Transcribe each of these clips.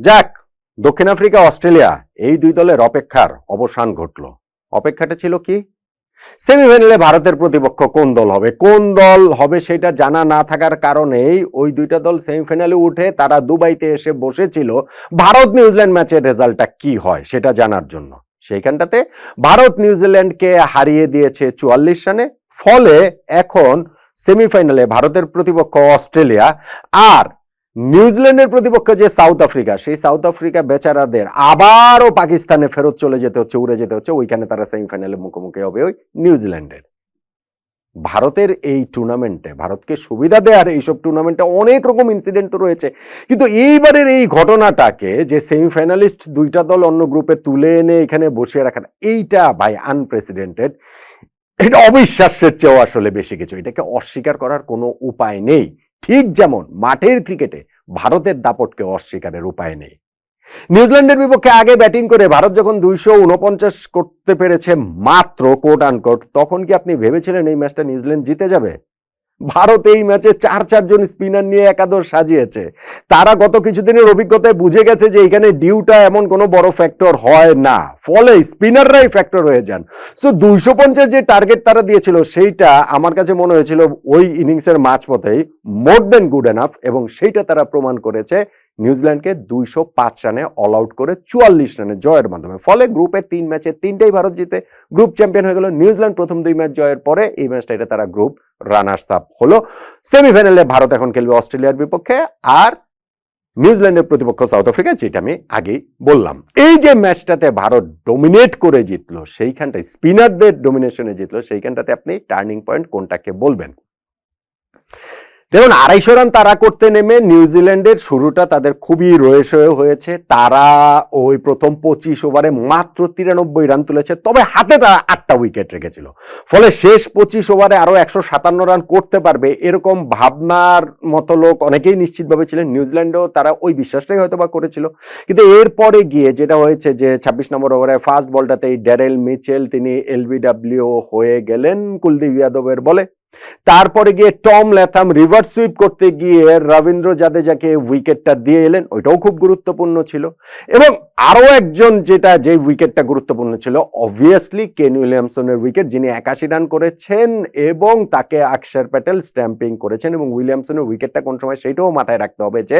যাক, দক্ষিণ Africa, Australia, এই দুই দলের অপেক্ষার অবসান ঘটল। অপেক্ষাটা ছিল কি? সেমিফাইনালে ভারতের প্রতিপক্ষ কোন দল হবে? কোন দল হবে সেটা জানা না থাকার কারণেই ওই দুইটা দল সেমিফাইনালে উঠে তারা দুবাইতে এসে বসেছিল। ভারত নিউজিল্যান্ড ম্যাচের রেজাল্টটা কি হয় সেটা জানার জন্য। সেইখানটাতে ভারত নিউজিল্যান্ডকে হারিয়ে দিয়েছে চুয়াল্লিশ রানে। ফলে এখন সেমিফাইনালে ভারতের প্রতিপক্ষ অস্ট্রেলিয়া আর নিউজিল্যান্ডের প্রতিপক্ষ যে সাউথ আফ্রিকা, সেই সাউথ আফ্রিকা বেচারাদের আবারও পাকিস্তানে ফেরত চলে যেতে হচ্ছে, উড়ে যেতে হচ্ছে, ওইখানে তারা সেমিফাইনালে মুখোমুখি হবে ওই নিউজিল্যান্ডের। ভারতের এই টুর্নামেন্টে, ভারতকে সুবিধা দেওয়ার এইসব টুর্নামেন্টে অনেক রকম ইনসিডেন্ট তো রয়েছে, কিন্তু এইবারের এই ঘটনাটাকে যে সেমিফাইনালিস্ট দুইটা দল অন্য গ্রুপে তুলে এনে এখানে বসিয়ে রাখাটা এইটা ভাই আনপ্রেসিডেন্টেড এটা অবিশ্বাসের চেয়েও আসলে বেশি কিছু, এটাকে অস্বীকার করার কোনো উপায় নেই। ঠিক যেমন মাঠের ক্রিকেটে ভারতের দাপটকে অস্বীকারের উপায় নেই। নিউজিল্যান্ডের বিপক্ষে আগে ব্যাটিং করে ভারত যখন দুইশো উনপঞ্চাশ করতে পেরেছে মাত্র কোট আনকোট তখন কি আপনি ভেবেছিলেন এই ম্যাচটা নিউজিল্যান্ড জিতে যাবে? ভারত এই ম্যাচে চার চারজন স্পিনার নিয়ে একাদশ সাজিয়েছে। তারা গত কিছুদিনের অভিজ্ঞতায় বুঝে গেছে যে এখানে ডিউটা এমন কোনো বড় ফ্যাক্টর হয় না। ফলে স্পিনাররাই ফ্যাক্টর হয়ে যান। সো দুইশো পঞ্চাশ যে টার্গেট তারা দিয়েছিল, সেইটা আমার কাছে মনে হয়েছিল ওই ইনিংসের মাঝপথেই মোর দেন গুড এনাফ এবং সেইটা তারা প্রমাণ করেছে নিউজিল্যান্ডকে দুইশো পাঁচ রানে অল আউট করে চুয়াল্লিশ রানে জয়ের মাধ্যমে। ফলে গ্রুপের তিন ম্যাচে তিনটেই ভারত জিতে গ্রুপ চ্যাম্পিয়ন হয়ে গেল নিউজিল্যান্ড। প্রথম দুই ম্যাচ জয়ের পরে এই ম্যাচটা এটা তারা গ্রুপ রানার্স আপ হলো। সেমিফাইনালে ভারত এখন খেলবে অস্ট্রেলিয়ার বিপক্ষে আর নিউজিল্যান্ডের প্রতিপক্ষ সাউথ আফ্রিকা, যেটা আমি আগেই বললাম। এই যে ম্যাচটাতে ভারত ডোমিনেট করে জিতলো, সেইখানটায় স্পিনারদের ডোমিনেশনে জিতলো, সেইখানটাতে আপনি টার্নিং পয়েন্ট কোনটাকে বলবেন? দেখুন, আড়াইশো রান তারা করতে নেমে নিউজিল্যান্ডের শুরুটা তাদের খুবই রয়েসয় হয়েছে। তারা ওই প্রথম পঁচিশ ওভারে মাত্র তিরানব্বই রান তুলেছে, তবে হাতে তারা আটটা উইকেট রেখেছিল। ফলে শেষ পঁচিশ ওভারে আরও একশো সাতান্ন রান করতে পারবে এরকম ভাবনার মতো লোক অনেকেই নিশ্চিতভাবে ছিলেন। নিউজিল্যান্ডেও তারা ওই বিশ্বাসটাই হয়তো বা করেছিল। কিন্তু এরপরে গিয়ে যেটা হয়েছে যে ছাব্বিশ নম্বর ওভারে ফার্স্ট বলটাতে এই ড্যারেল মিচেল, তিনি এলবিডাব্লিউ হয়ে গেলেন কুলদীপ যাদবের বলে। তারপরে গিয়ে টম ল্যাথাম রিভার সুইপ করতে গিয়ে রবীন্দ্র জাদেজাকে উইকেটটা দিয়ে এলেন, ওইটাও খুব গুরুত্বপূর্ণ ছিল। এবং আরও একজন যেটা, যে উইকেটটা গুরুত্বপূর্ণ ছিল অবভিয়াসলি কেন উইলিয়ামসনের উইকেট, যিনি একাশি রান করেছেন এবং তাকে আকসার প্যাটেল স্ট্যাম্পিং করেছেন এবং উইলিয়ামসনের উইকেটটা কোন সময় সেটাও মাথায় রাখতে হবে যে,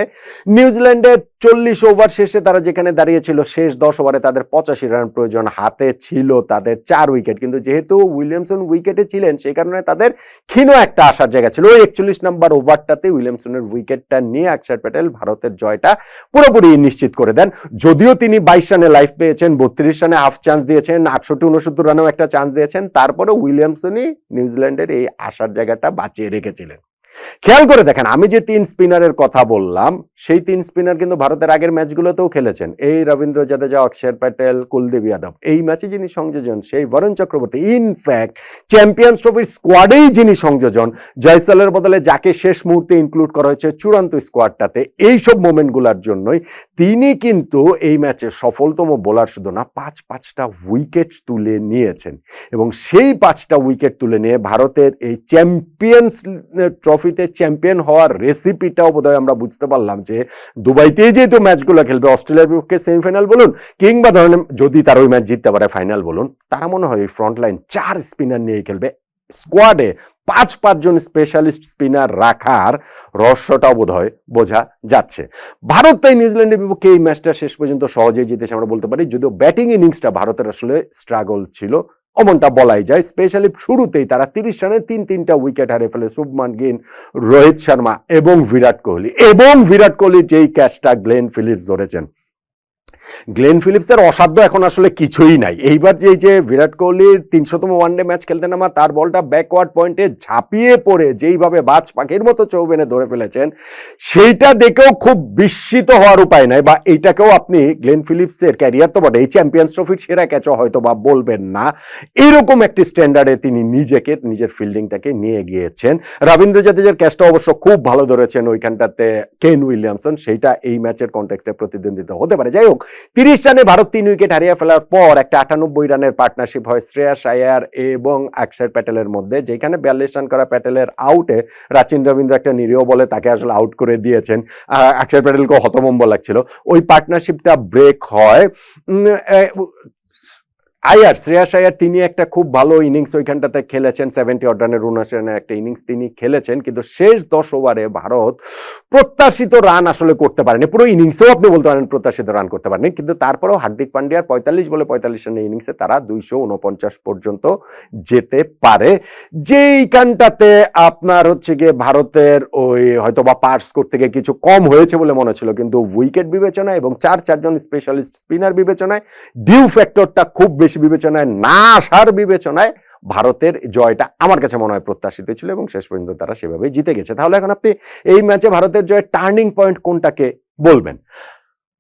নিউজিল্যান্ডের চল্লিশ ওভার শেষে তারা যেখানে দাঁড়িয়েছিল, শেষ দশ ওভারে তাদের পঁচাশি রান প্রয়োজন হাতে ছিল তাদের চার উইকেট। কিন্তু যেহেতু উইলিয়ামসন উইকেটে ছিলেন, সেই কারণে তাদের ক্ষীণ একটা আসার জায়গা ছিল। ওই একচল্লিশ নম্বর ওভারটাতে উইলিয়ামসনের উইকেটটা নিয়ে অক্ষর প্যাটেল ভারতের জয়টা পুরোপুরি নিশ্চিত করে দেন। যদিও তিনি বাইশ রানে লাইফ পেয়েছেন, বত্রিশ রানে হাফ চান্স দিয়েছেন, আটষট্টি, উনসত্তর রানেও একটা চান্স দিয়েছেন তারপরে উইলিয়ামসনই নিউজিল্যান্ডের এই আসার জায়গাটা বাঁচিয়ে রেখেছিলেন। খেয়াল করে দেখেন, আমি যে তিন স্পিনারের কথা বললাম, সেই তিন স্পিনার কিন্তু ভারতের আগের ম্যাচগুলোতেও খেলেছেন। এই রবীন্দ্র জাদেজা, অক্ষর প্যাটেল, কুলদীপ যাদব, এই ম্যাচে যিনি সংযোজন, সেই বরুণ চক্রবর্তী ইনফ্যাক্ট চ্যাম্পিয়ন্স ট্রফির স্কোয়াডেই যিনি সংযোজন জয়সালের বদলে যাকে শেষ মুহূর্তে ইনক্লুড করা হয়েছে চূড়ান্ত স্কোয়াডটাতে এইসব মোমেন্টগুলোর জন্যই তিনি কিন্তু এই ম্যাচে সফলতম বোলার শুধু না, পাঁচ, পাঁচটা উইকেট তুলে নিয়েছেন। এবং সেই পাঁচটা উইকেট তুলে নিয়ে ভারতের এই চ্যাম্পিয়ন্স ট্রফিতে চ্যাম্পিয়ন হওয়ার রেসিপিটাও বোধহয় আমরা বুঝতে পারলাম যে দুবাইতেই যেহেতু ম্যাচগুলো খেলবে, অস্ট্রেলিয়ার বিপক্ষে সেমিফাইনাল বলুন কিংবা ধরেন যদি তারা ওই ম্যাচ জিততে পারে ফাইনাল বলুন, তারা মনে হয় ফ্রন্ট লাইন চার স্পিনার নিয়ে খেলবে। স্কোয়াডে পাঁচ পাঁচজন স্পেশালিস্ট স্পিনার রাখার রহস্যটাও বোধ হয় বোঝা যাচ্ছে। ভারত তাই নিউজিল্যান্ডের বিপক্ষে এই ম্যাচটা শেষ পর্যন্ত সহজেই জিতেছে আমরা বলতে পারি, যদিও ব্যাটিং ইনিংসটা ভারতের আসলে স্ট্রাগল ছিল। অমনটা বলাই যায় স্পেশালি শুরুতেই তারা তিরিশ রানে তিন তিনটা উইকেট হারিয়ে ফেলে শুভমান গিন রোহিত শর্মা এবং বিরাট কোহলি। এবং বিরাট কোহলি যেই ক্যাচটা গ্লেন ফিলিপস ধরেছেন গ্লেন ফিলিপসের অসাধ্য এখন আসলে কিছুই নাই। এইবার যে যে বিরাট কোহলির তিনশোতম ওয়ানডে ম্যাচ খেলতে নামা, তার বলটা ব্যাকওয়ার্ড পয়েন্টে ঝাঁপিয়ে পড়ে, যেইভাবে বাজ পাখির মতো চৌবেনে ধরে ফেলেছেন, সেইটা দেখেও খুব বিস্মিত হওয়ার উপায় নাই বা এইটাকেও আপনি গ্লেন ফিলিপসের ক্যারিয়ার তো বটে এই চ্যাম্পিয়ন্স ট্রফির সেরা ক্যাচও হয়তো বা বলবেন না। এরকম একটি স্ট্যান্ডার্ডে তিনি নিজেকে, নিজের ফিল্ডিংটাকে নিয়ে গিয়েছেন। রবীন্দ্র জাদেজার ক্যাচটা অবশ্য খুব ভালো ধরেছেন ওইখানটাতে, কেন উইলিয়ামসন, সেইটা এই ম্যাচের কন্টেক্সটে প্রতিদ্বন্দ্বিতা হতে পারে। যাই হোক তিরিশ রানে ভারত তিন উইকেট হারিয়ে ফেলার পর একটা আটানব্বই রানের পার্টনারশিপ হয় শ্রেয়াস আয়ার এবং অক্ষর প্যাটেলের মধ্যে, যেখানে বিয়াল্লিশ রান করা প্যাটেলের আউটে রাচিন রবীন্দ্র একটা নিরীহ বলে তাকে আসলে আউট করে দিয়েছেন। অক্ষর প্যাটেলকে হতমম্ব লাগছিল। ওই পার্টনারশিপটা ব্রেক হয়। আয়ার, শ্রেয়াস আয়ার তিনি একটা খুব ভালো ইনিংস ওইখানটাতে খেলেছেন সেভেন্টি অড রানের উনআশি রানের একটা ইনিংস তিনি খেলেছেন, কিন্তু শেষ দশ ওভারে ভারত প্রত্যাশিত রান আসলে করতে পারেনি। পুরো ইনিংসেও আপনি বলতে পারেন প্রত্যাশিত রান করতে পারেনি। কিন্তু তারপরেও হার্দিক পান্ডিয়ার পঁয়তাল্লিশ বলে পঁয়তাল্লিশ রানের ইনিংসে তারা দুইশো উনপঞ্চাশ পর্যন্ত যেতে পারে। যেইখানটাতে আপনার হচ্ছে গিয়ে ভারতের ওই হয়তো বা পার স্কোর থেকে কিছু কম হয়েছে বলে মনে ছিল কিন্তু উইকেট বিবেচনায় এবং চার চারজন স্পেশালিস্ট স্পিনার বিবেচনায় ডিউ ফ্যাক্টরটা খুব বেশি বিবেচনায়, না আসার বিবেচনায় ভারতের জয়টা আমার কাছে মনে হয় প্রত্যাশিত ছিল এবং শেষ পর্যন্ত তারা সেভাবেই জিতে গেছে। তাহলে এখন আপনি এই ম্যাচে ভারতের জয়ের টার্নিং পয়েন্ট কোনটাকে বলবেন?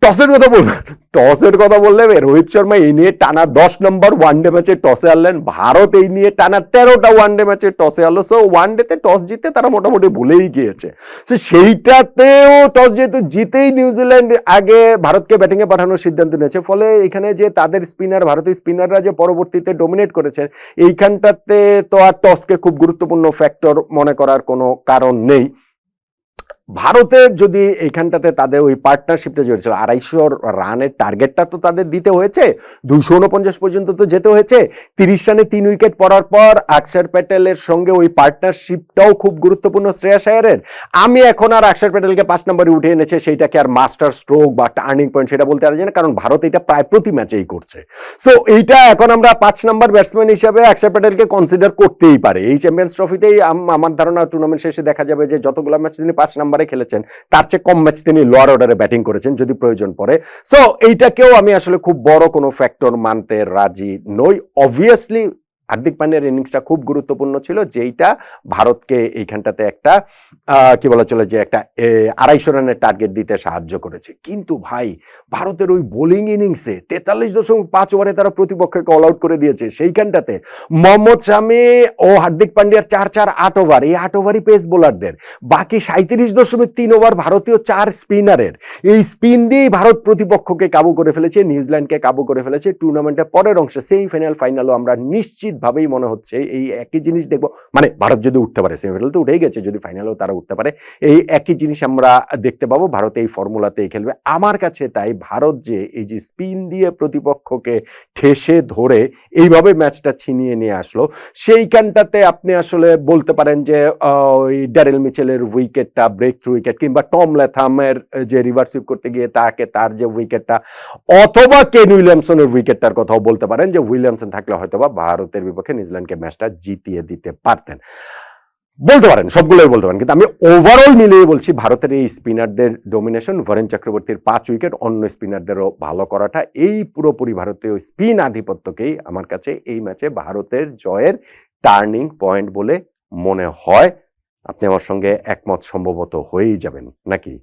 টসের কথা বলবেন টসের কথা বললে রোহিত শর্মা এই নিয়ে টানা দশ নম্বর ওয়ানডে ম্যাচে টসে আনলেন ভারত এই নিয়ে টানা তেরোটা ওয়ানডে ম্যাচে টসে আনলো সো ওয়ান ওয়ানডেতে টস জিতে তারা মোটামুটি ভুলেই গিয়েছে। তো সেইটাতেও টস যেহেতু জিতেই নিউজিল্যান্ড আগে ভারতকে ব্যাটিংয়ে পাঠানোর সিদ্ধান্ত নিয়েছে। ফলে এখানে যে তাদের স্পিনার ভারতীয় স্পিনাররা যে পরবর্তীতে ডোমিনেট করেছেন, এইখানটাতে তো আর টসকে খুব গুরুত্বপূর্ণ ফ্যাক্টর মনে করার কোনো কারণ নেই। ভারতের যদি এইখানটাতে তাদের ওই পার্টনারশিপটা যে হয়েছিল আড়াইশো রানের টার্গেটটা তো তাদের দিতে হয়েছে, দুইশো উনপঞ্চাশ পর্যন্ত তো যেতে হয়েছে, তিরিশ রানে তিন উইকেট পড়ার পর আকসার প্যাটেলের সঙ্গে ওই পার্টনারশিপটাও খুব গুরুত্বপূর্ণ শ্রেয়া আয়ারের আমি এখন আর আকসার প্যাটেলকে পাঁচ নম্বরে উঠে এনেছে, সেইটাকে আর মাস্টার স্ট্রোক বা টার্নিং পয়েন্ট সেটা বলতে পারছি না, কারণ ভারত এটা প্রায় প্রতি ম্যাচেই করছে। সো এইটা এখন আমরা পাঁচ নম্বর ব্যাটসম্যান হিসাবে আকসার প্যাটেলকে কনসিডার করতেই পারে। এই চ্যাম্পিয়ন্স ট্রফিতেই আম- আমার ধারণা টুর্নামেন্ট শেষে দেখা যাবে যে যতগুলো ম্যাচ তিনি পাঁচ নাম্বারে খেলেছেন, তার চেয়ে কম ম্যাচ তিনি লোয়ার অর্ডারে ব্যাটিং করেছেন যদি প্রয়োজন পড়ে। সো এইটাকেও আমি আসলে খুব বড় কোনো ফ্যাক্টর মানতে রাজি নই। অবভিয়াসলি হার্দিক পান্ডিয়ার ইনিংসটা খুব গুরুত্বপূর্ণ ছিল, যেইটা ভারতকে এইখানটাতে একটা কি বলা চলে যে একটা আড়াইশো রানের টার্গেট দিতে সাহায্য করেছে। কিন্তু ভাই, ভারতের ওই বোলিং ইনিংসে তেতাল্লিশ দশমিক পাঁচ ওভারে তারা প্রতিপক্ষকে অল আউট করে দিয়েছে, সেইখানটাতে মোহাম্মদ শামি ও হার্দিক পান্ডিয়ার চার চার আট ওভার এই আট ওভারই পেস বোলারদের বাকি সাঁত্রিশ দশমিক তিন ওভার ভারতীয় চার স্পিনারের এই স্পিন দিয়েই ভারত প্রতিপক্ষকে কাবু করে ফেলেছে, নিউজিল্যান্ডকে কাবু করে ফেলেছে টুর্নামেন্টের পরের অংশে সেমিফাইনাল ফাইনালও আমরা নিশ্চিতভাবেই মনে হচ্ছে, এই একই জিনিস দেখব। মানে ভারত যদি উঠতে পারে সেমিফাইনাল তো উঠেই গেছে, যদি ফাইনালেও তারা উঠতে পারে, এই একই জিনিস আমরা দেখতে পাবো। ভারত এই ফর্মুলাতেই খেলবে। আমার কাছে তাই ভারত যে এই যে স্পিন দিয়ে প্রতিপক্ষকে ঠেসে ধরে এইভাবে ম্যাচটা ছিনিয়ে নিয়ে আসলো, সেইখানটাতে আপনি আসলে বলতে পারেন যে ওই ড্যারেল মিচেলের উইকেটটা ব্রেক থ্রু উইকেট কিংবা টম ল্যাথামের যে রিভার্স সুইপ করতে গিয়ে তাকে তার যে উইকেটটা, অথবা কেন উইলিয়ামসনের উইকেটটার কথাও বলতে পারেন যে উইলিয়ামসন থাকলে হয়তোবা ভারতের বিপক্ষে নিউজিল্যান্ডকে ম্যাচটা জিতিয়ে দিতে পারতেন। বলতে পারেন, সবগুলোই বলতে পারেন, কিন্তু আমি ওভারঅল মিলিয়ে বলছি ভারতের এই স্পিনারদের ডোমিনেশন বরেন চক্রবর্তীর পাঁচ উইকেট অন্য স্পিনারদেরও ভালো করাটা, এই পুরোপুরি ভারতীয় স্পিন আধিপত্যকেই আমার কাছে এই ম্যাচে ভারতের জয়ের টার্নিং পয়েন্ট বলে মনে হয়। আপনি আমার সঙ্গে একমত, সম্ভবত হয়েই যাবেন, নাকি?